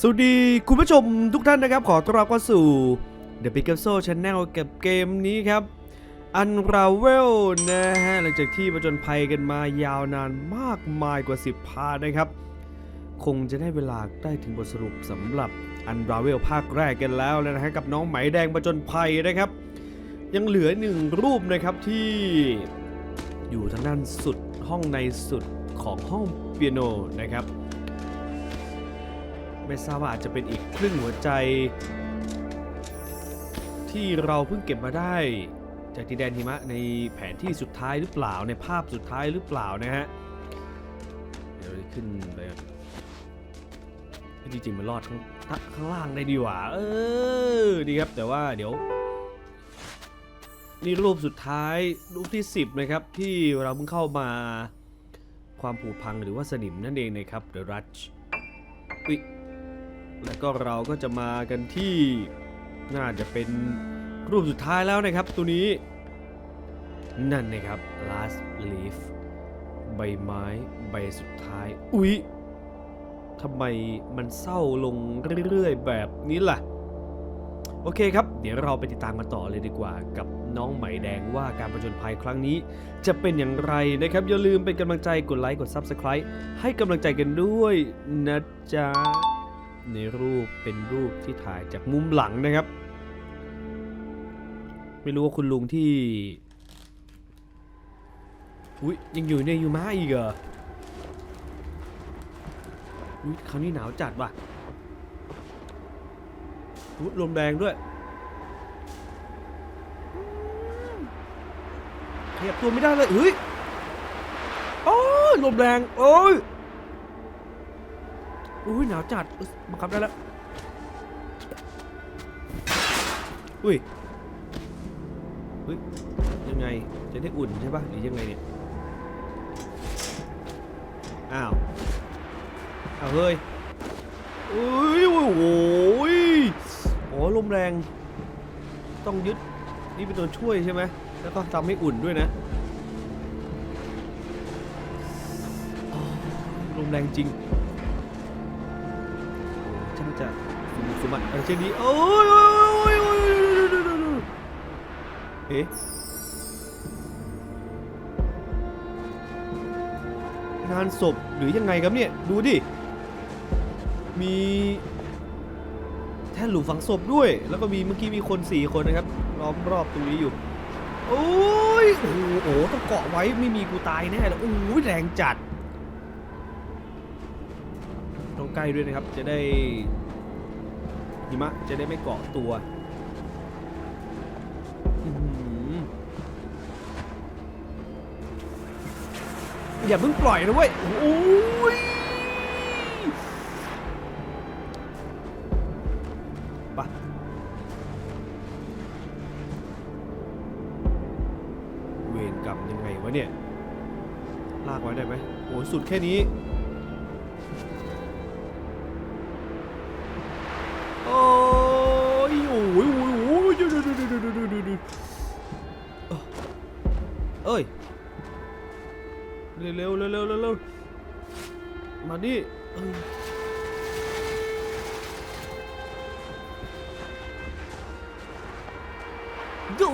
สวัสดีคุณผู้ชมทุกท่านนะครับ ขอต้อนรับเข้าสู่ The Big Up Soul Channel กับเกมนี้ครับ Unravel นะฮะ หลังจากที่ประจนภัยกันมายาวนานมากมายกว่า 10 พาร์นะครับ คงจะได้เวลาได้ถึงบทสรุปสำหรับ Unravel ภาคแรกกันแล้วนะฮะ กับน้องไหมแดงประจนภัยนะครับ ยังเหลือหนึ่งรูปนะครับที่อยู่ทางด้านสุดห้องในสุดของห้องเปียโนนะครับ ไม่ทราบว่าอาจจะเป็นอีกครึ่งหัวใจ ที่เราเพิ่งเก็บมาได้ จากดินแดนหิมะในแผนที่สุดท้ายหรือเปล่าในภาพสุดท้ายหรือเปล่านะฮะเดี๋ยวขึ้นไปจริงๆมันรอดข้างข้างล่างได้ดีกว่า เออดีครับแต่ว่าเดี๋ยวนี่รูปสุดท้ายรูปที่ 10นะครับที่เราเพิ่งเข้ามาความผุพังหรือว่าสนิมนั่นเองนะครับ The Rush อุ๊ย แล้วก็เราก็จะมากันที่น่าจะเป็นรูปสุดท้ายแล้วนะครับตัวนี้ นั่นนะครับ last leaf ใบไม้ใบสุดท้าย อุ๊ยทำไมมันเศร้าลงเรื่อยๆ แบบนี้ล่ะ โอเคครับ เดี๋ยวเราไปติดตามกันต่อเลยดีกว่า กับน้องไหมแดงว่าการประจนภัยครั้งนี้ จะเป็นอย่างไรนะครับ อย่าลืมเป็นกำลังใจกดไลค์กด Subscribe ให้กำลังใจกันด้วยนะจ๊ะ ในรูปเป็นรูปที่ถ่ายจากมุมหลังนะครับ ไม่รู้ว่าคุณลุงที่อุ้ยยังอยู่ในยูมาอีกเหรออุ้ยคราวนี้หนาวจัดว่ะอุ๊ยลมแรงด้วยขยับตัวไม่ได้เลยเฮ้ยโอ้ลมแรงโอ้ย อุ้ยหนาวจัดบังคับได้แล้ว อุ้ยอุ้ยยังไง จะได้อุ่นใช่ปะหรือยังไงเนี่ย อ้าวอ้าวเฮ้ยอุ้ยโอ้โหยโอ้ลมแรง ต้องยึด นี่เป็นตัวช่วยใช่ไหม แล้วก็ทำให้อุ่นด้วยนะลมแรงจริง มบุกสมบัติอะไรเช่นนี้โอ้ยโอ้ยโอ้ยโอ้ยโอ้ยเอ๊ะงานศพหรือยังไงครับเนี่ยดูดิ มีแท่นหลุมฝังศพด้วย แล้วก็มีเมื่อกี้มีคนสี่คนนะครับล้อมรอบตรงนี้อยู่ โอ้ยโอ้โหโอ้โหต้องเกาะไว้ไม่มีกูตายแน่เลยโอ้ยแรงจัด ต้องใกล้ด้วยนะครับจะได้ หิมะจะได้ไม่เกาะตัวอย่าเพิ่งปล่อยนะเว้ยโอ้ยไปะเวรกรรมยังไงวะเนี่ย ลากไว้ได้ไหมโอ้สุดแค่นี้ อนนี้ดู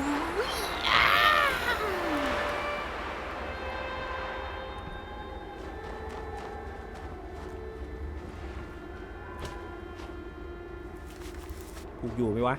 กูอยู่ไหมวะ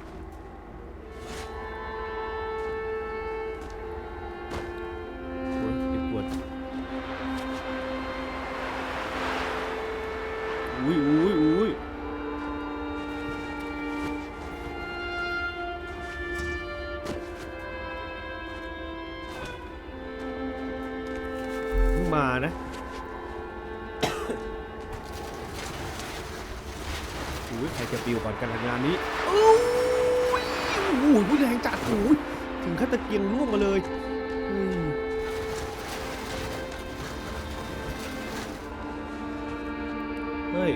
โอ้ยถึงขั้นตะเกียงล่วงมาเลยเฮ้ย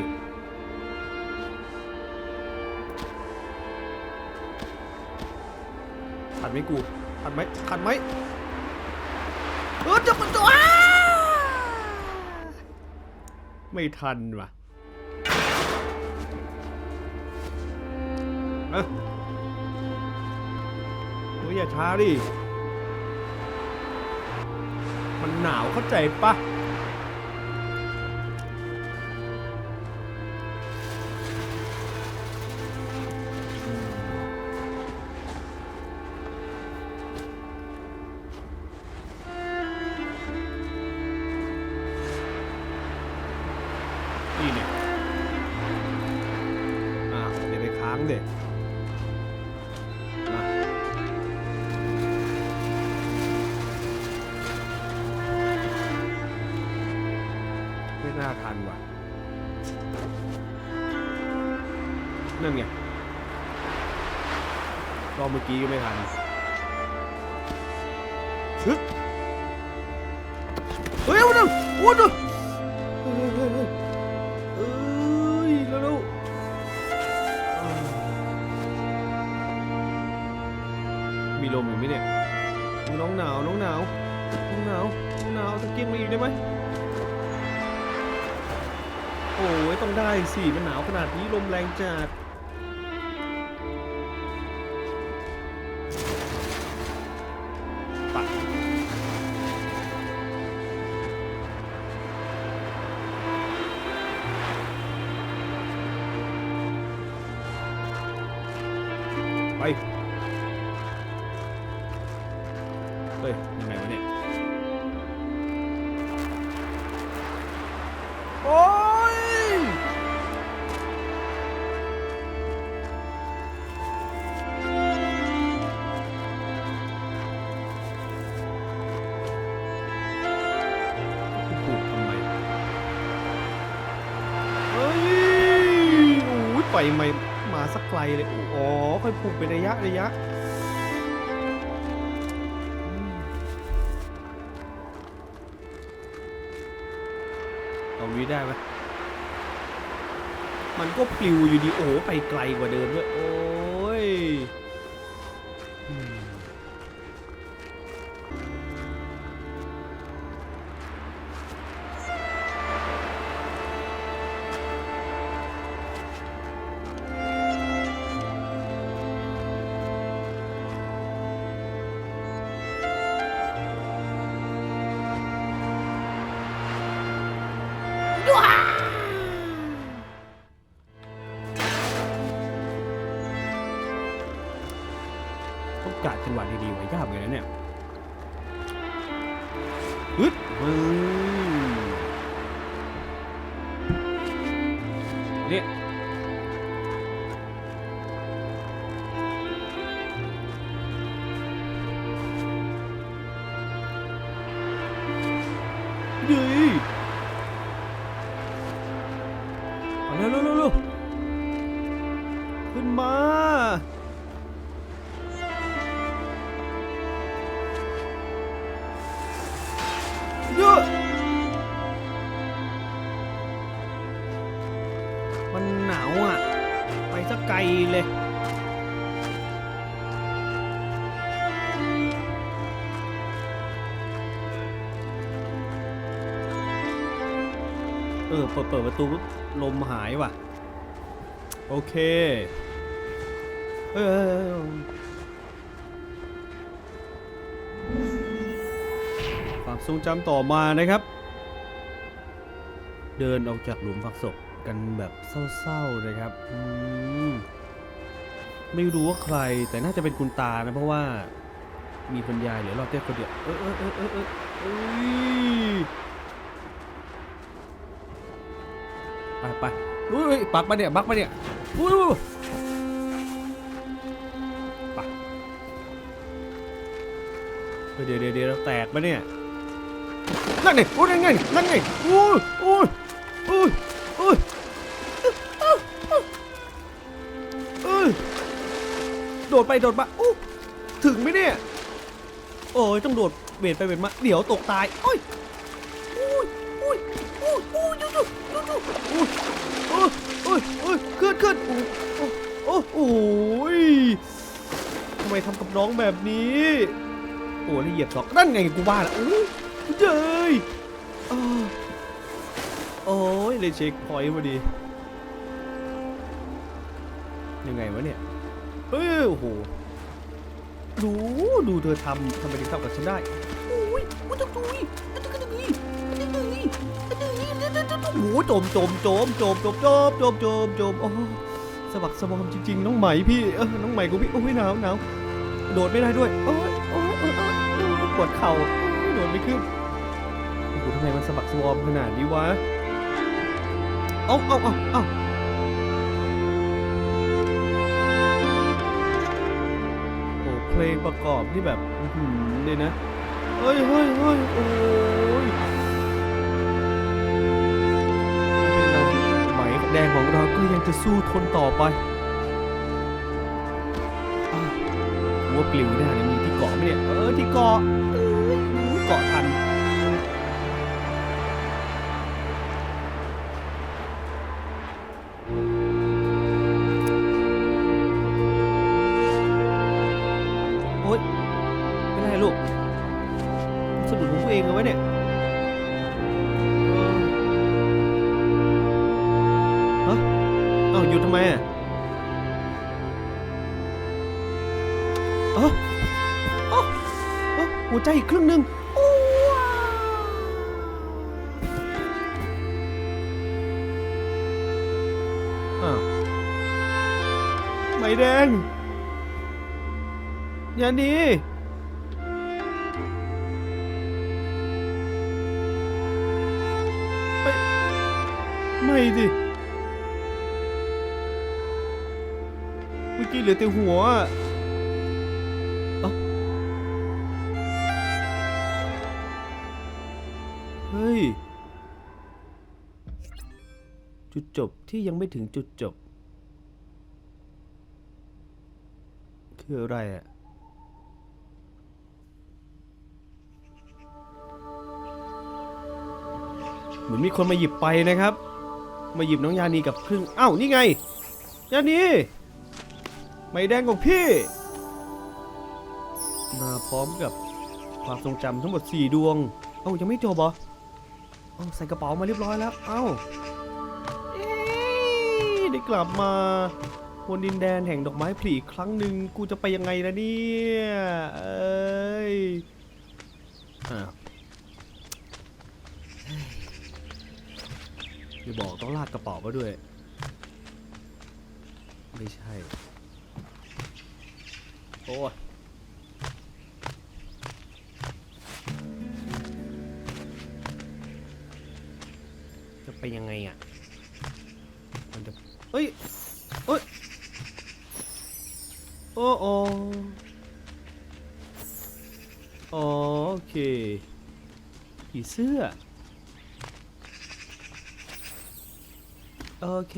ทันไหมกูทันไหมทันไหมเออจะมันตัวไม่ทันว่ะนะโอ้ย อย่าช้าดิ มันหนาวเข้าใจปะ เมื่อกี้ก็ไม่ทันฮึบเฮ้ยเอาดูโอ้ดูเฮ้ยเฮ้ยเฮ้ยเฮ้ยเอ้ยแล้วแล้วมีลมอยู่ไหมเนี่ยน้องหนาวน้องหนาวน้องหนาวน้องหนาวตะเกียงมาอีกได้ไหมโอ้ยต้องได้สิมันหนาวขนาดนี้ลมแรงจัด ไป ค่อยปลูกเป็นระยะระยะเอาวิได้ไหมมันก็ปลิวอยู่ดีโอ้ไปไกลกว่าเดิมด้วยโอ้ย ฮึดอืมเนี่ เลย เออเปิดเปิดประตูลมหายว่ะ โอเค เออความทรงจำต่อมานะครับ เดินออกจากหลุมฝังศพกันแบบเศร้าๆนะครับ อืม ไม่รู้ว่าใครแต่น่าจะเป็นคุณตานะเพราะว่ามีคุณยายเหลือรอดแค่คนเดียวเออเออเออเออเออเอ้ยไปไปอุ้ยปักมาเนี่ยบักมาเนี่ยอุ้ยไปเฮ้ยเดี๋ยวเดี๋ยวเดี๋ยวแตกมาเนี่ยนั่นไงโอ้ยนั่นไงนั่นไงโอ้ยโอ้ย ดดไปโดดมาอู้ถึงไหมเนี่ย โอ้ยต้องโดดเบียดไปเบียดมา เดี๋ยวตกตายโอ้ยโอ้ยโอ้ยโอ้ยโอ้ยยูยูยูยูโอ้ยโอ้ยโอ้ยโอ้ยขึ้นขึ้นโอ้ยโอ้ยโอ้ยทำไมทำกับน้องแบบนี้โอ้ยล้วเหยียบสองนั่นไงกูว่าล้วโอ้ยเย้ยอ้าวโอ้ยเลยเช็คพอยต์พอดี ยังไงวะเนี่ย เอ้ยโอ้โหดูดูเธอทำทำไมถึงทำกับฉันได้โอ้ยโอ้ยตะกุยตะกุยตะกุยตะกุยตะกุยตะกุยโอ้ยโจมโจมโจมโจมโจมโจมโจมโจมโจมโอ้สะบักสะบอมจริงๆ น้องไหมพี่เออน้องไหมกูพี่โอ้ยหนาวหนาวโดดไม่ได้ด้วยโอ้ยโอ้ยโอ้ยโอ้ยโอ้ยปวดเข่าโอ้ยโดดไม่ขึ้นโอ้โหทำไมมันสะบักสะบอมขนาดนี้วะเอาเอาเอาเอา เพลงประกอบที่แบบหือเลยนะเฮ้ยเฮ้ยเฮ้ยโอ้ยไหมแดงของเราก็ยังจะสู้ทนต่อไปอะหัวปลิวหน้าเนี่ยมีที่เกาะไหมเนี่ย เออที่เกาะเกาะ ดทำไมอะเอ้าเอ้าเอ้าหัวใจอีกครึ่งหนึ่งโอ้ว้าวอ้าวไหมแดง อย่าหนีไม่ไม่ดิ เมื่อกี้เหลือแต่หัวอะเอ้าเฮ้ย จุดจบที่ยังไม่ถึงจุดจบ คืออะไรอะเหมือนมีคนมาหยิบไปนะครับ มาหยิบน้องยานีกับครึ่งอ้าวนี่ไง ยานี ไม่แดงของพี่ มาพร้อมกับความทรงจำทั้งหมด 4 ดวง เอ้ายังไม่จบเหรอเอ้าใส่กระเป๋ามาเรียบร้อยแล้ว เอ้าเอ๊ะได้กลับมาบนดินแดนแห่งดอกไม้ผลิอีกครั้งหนึ่งกูจะไปยังไงล่ะเนี่ยเอ้ยอ้าวอย่าบอกต้องลากกระเป๋ามาด้วย ไม่ใช่ โอ้จะไปยังไงอะ มันจะเอ้ยเอ้ย โอ้โอโอเคผีเสื้อ โอเค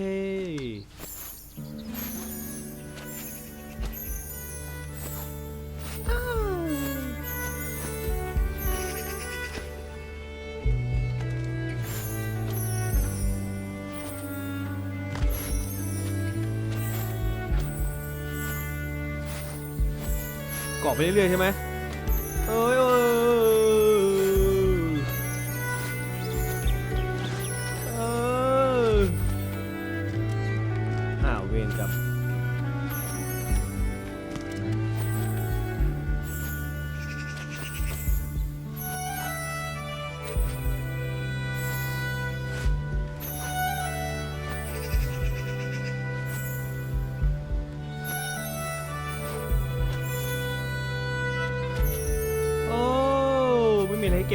ไปเรื่อยๆใช่ไหม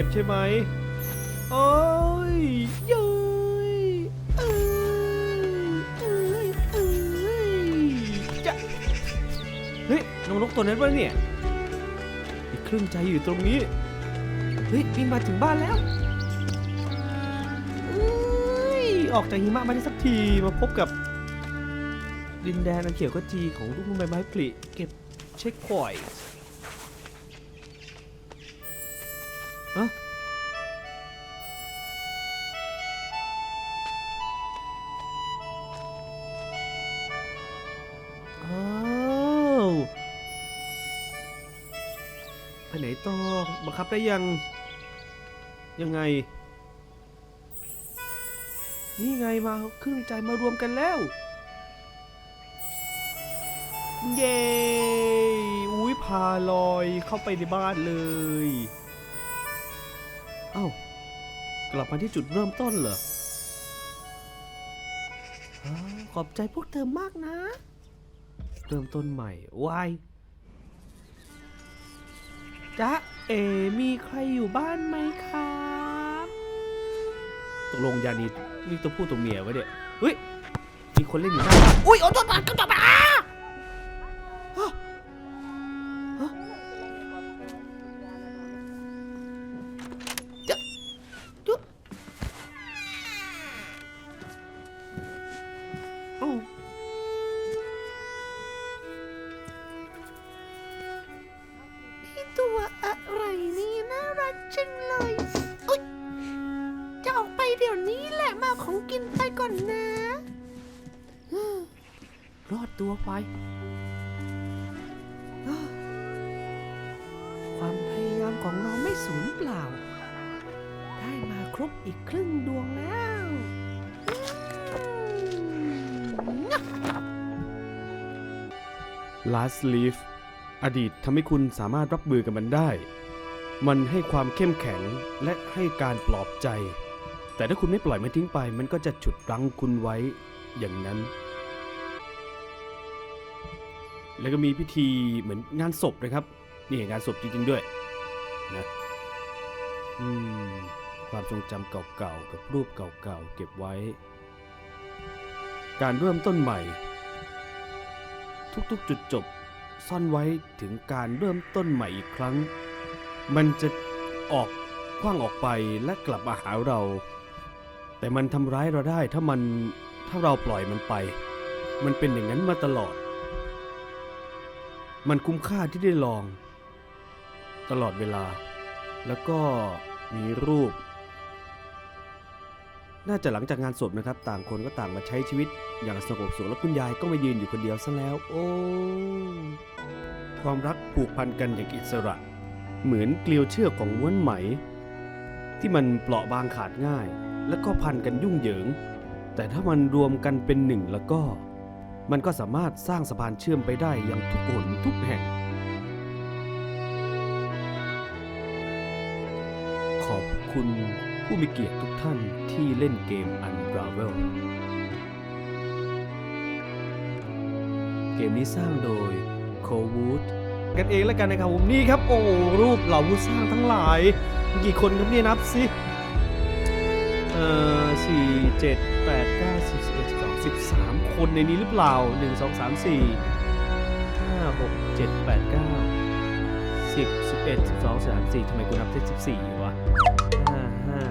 บใช่ไหมโอ้ยย้ยเอ้ยเอ้ยเอ้ยจะเฮ้ยน้องนกตัวนั้นวะเนี่ยอีกครึ่งใจอยู่ตรงนี้ เฮ้ยวิ่งมาถึงบ้านแล้วเอ้ยออกจากหิมะมาได้สักทีมาพบกับ ดินแดนอันเขียวก็จีของลูกใบไม้ผลิเก็บเช็คพอยต์ บับได้ยัง ยังไง นี่ไงมาเครึ่องใจมารวมกันแล้ว เย้อุ้ยพาลอยเข้าไปในบ้านเลยเอ้ากลับมาที่จุดเริ่มต้นเหรอขอบใจพวกเธอมากนะ เริ่มต้นใหม่วาย จ๊ะเอมีใครอยู่บ้านไหมครับตกลงยานีนี่ตัวผู้ตัวเมียวะเนี่ยเฮ้ยมีคนเล่นอยู่หน้าบ้านอุ้ยโอ้ตัวปานก็ตัวปาน กินไปก่อนนะรอดตัวไปอ้าวความพยายามของเราไม่สูญเปล่า ได้มาครบอีกครึ่งดวงแล้วอืม Last Leaf อดีตทำให้คุณสามารถรับมือกับมันได้ มันให้ความเข้มแข็งและให้การปลอบใจ แต่ถ้าคุณไม่ปล่อยมันทิ้งไป มันก็จะฉุดรั้งคุณไว้อย่างนั้น แล้วก็มีพิธีเหมือนงานศพนะครับ นี่งานศพจริงๆด้วยนะอืมความทรงจำเก่าๆกับรูปเก่าๆเก็บไว้ การเริ่มต้นใหม่ ทุกๆจุดจบซ่อนไว้ถึงการเริ่มต้นใหม่อีกครั้ง มันจะออกคว้างออกไปและกลับมาหาเรา แต่มันทำร้ายเราได้ถ้ามันถ้าเราปล่อยมันไป มันเป็นอย่างนั้นมาตลอด มันคุ้มค่าที่ได้ลอง ตลอดเวลา แล้วก็มีรูป น่าจะหลังจากงานศพนะครับ ต่างคนก็ต่างมาใช้ชีวิต อย่างสงบสุขแล้วคุณยายก็มายืนอยู่คนเดียวซะแล้ว โอ้ความรักผูกพันกันอย่างอิสระ เหมือนเกลียวเชือกของม้วนไหม ที่มันเปราะบางขาดง่าย และก็พันกันยุ่งเหยิง แต่ถ้ามันรวมกันเป็นหนึ่งแล้วก็ มันก็สามารถสร้างสะพานเชื่อมไปได้อย่างทุกหนทุกแห่ง ขอบคุณผู้มีเกียรติทุกท่านที่เล่นเกม Unravel เกมนี้สร้างโดย c o w o o d กันเองแล้วกันนะครับผมนี่ครับ โอ้รูปเหล่าผู้สร้างทั้งหลาย กี่คนครับเนี่ยนับสิ เอ่อสี่เจ็ดแปดเก้าสิบสิบเอ็ดสิบสองสิบสามคนในนี้หรือเปล่าหนึ่งสองสามสี่ห้าหกเจ็ดแปดเก้าสิบสิบเอ็ดสิบสองสามสี่ทำไมกูนับได้สิบสี่วะห้าห้า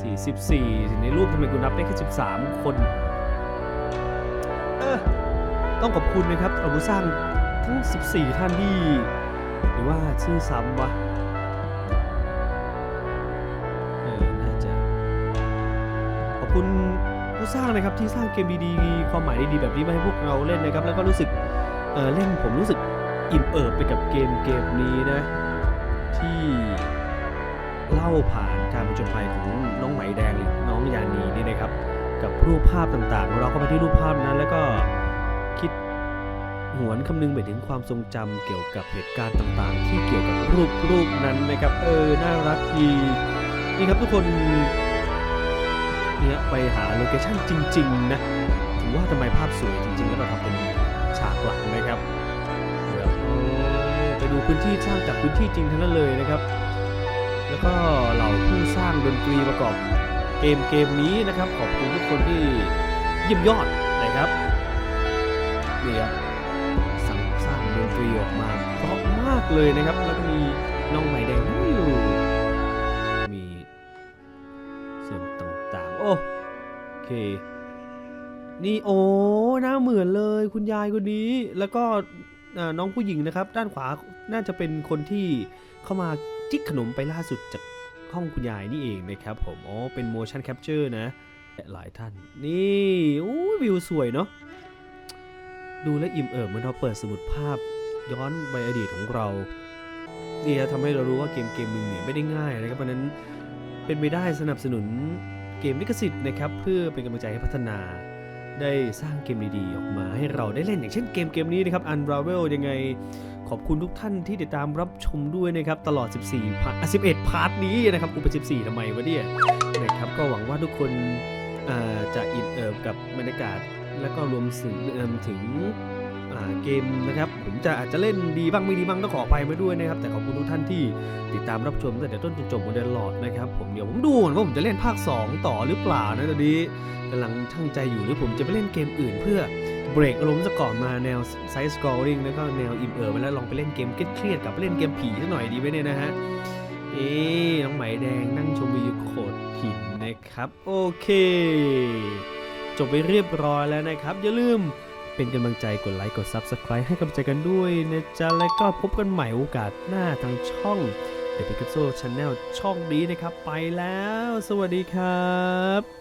สี่สิบสี่ในรูปทำไมกูนับได้แค่สิบสามคนเออต้องขอบคุณนะครับอาผู้สร้างทั้ง 14 ท่านที่ หรือว่าชื่อซ้ำวะ อบคุณผู้สร้างนะครับที่สร้างเกมดีๆความหมายดีๆแบบนี้มาให้พวกเราเล่นนะครับ แล้วก็รู้สึกเออเล่นผมรู้สึกอิ่มเอิบไปกับเกมเกมนี้นะ ที่เล่าผ่านการผจญภัยของน้องไหมแดงหรือน้องยานีนี่นะครับ กับรูปภาพต่างๆ เราก็ไปที่รูปภาพนั้น แล้วก็คิดหวนคำนึงไปถึงความทรงจำเกี่ยวกับเหตุการณ์ต่างๆ ที่เกี่ยวกับรูปรูปนั้นนะครับเออน่ารักดีนี่ครับทุกคน เนี่ยไปหาโลเคชั่นจริง ๆ นะถือว่าทำไมภาพสวยจริง ๆ แล้วเราทำเป็นฉากหลังนะครับแบบไปดูพื้นที่สร้างจากพื้นที่จริงทั้งนั้นเลยนะครับ แล้วก็เหล่าผู้สร้างดนตรีประกอบเกมเกมนี้นะครับ ขอบคุณทุกคนที่เยี่ยมยอดนะครับนี่ครับสร้างสร้างดนตรีออกมาเพราะมากเลยนะครับ แล้วก็มี เค นี่โอ้หน้าเหมือนเลยคุณยายคนนี้ แล้วก็น้องผู้หญิงนะครับ ด้านขวาน่าจะเป็นคนที่เข้ามาจิกขนมไปล่าสุดจากห้องคุณยายนี่เองนะครับผมอ๋อเป็น motion capture นะหลายท่าน นี่อู้วิวสวยเนาะดูแลวอิ่มเอิบเหมือนเราเปิดสมุดภาพย้อนไปอดีตของเรานี่ทำให้เรารู้ว่าเกมเกมหนึ่งเนี่ยไม่ได้ง่ายนะครับเพราะนั้นเป็นไปได้สนับสนุน เกมลิขสิทธิ์นะครับเพื่อเป็นกำลังใจให้พัฒนา ได้สร้างเกมดีๆออกมาให้เราได้เล่นอย่างเช่นเกมเกมนี้นะครับ Unravel ยังไงขอบคุณทุกท่านที่ติดตามรับชมด้วยนะครับ ตลอด 14พาร์ทอะ11 พาร์ทนี้นะครับกูเป็น14ทำไมวะเนี่ยนะครับก็หวังว่าทุกคนจะอินเอิบกับบรรยากาศ แล้วก็รวมถึงเอิ่มถึง เกมนะครับ ผมจะอาจจะเล่นดีบ้างไม่ดีบ้างต้องขออภัยมาด้วยนะครับ แต่ขอบคุณทุกท่านที่ติดตามรับชมตั้งแต่ต้นจนจบมาตลอดนะครับผมเดี๋ยวผมดูก่อนว่าผมจะเล่นภาค 2 ต่อหรือเปล่านะตอนนี้กำลังช่างใจอยู่หรือผมจะไปเล่นเกมอื่นเพื่อเบรกอารมณ์ซะก่อนมาแนวไซส์สกอร์ริงแล้วก็แนวอิ่มเอิร์ไปแล้วลองไปเล่นเกมเครียดๆกับเล่นเกมผีสักหน่อยดีไหมเนี่ยนะฮะเอ๊น้องไหมแดงนั่งชมวิวโขดหินนะครับ โอเค จบไปเรียบร้อยแล้วนะครับ อย่าลืม เป็นกำลังใจกดไลค์กด Subscribe ให้กำลังใจกันด้วยนะจ๊ะ แล้วก็พบกันใหม่โอกาสหน้าทางช่องเด e p i c a s o Channel ช่องนี้นะครับ ไปแล้ว สวัสดีครับ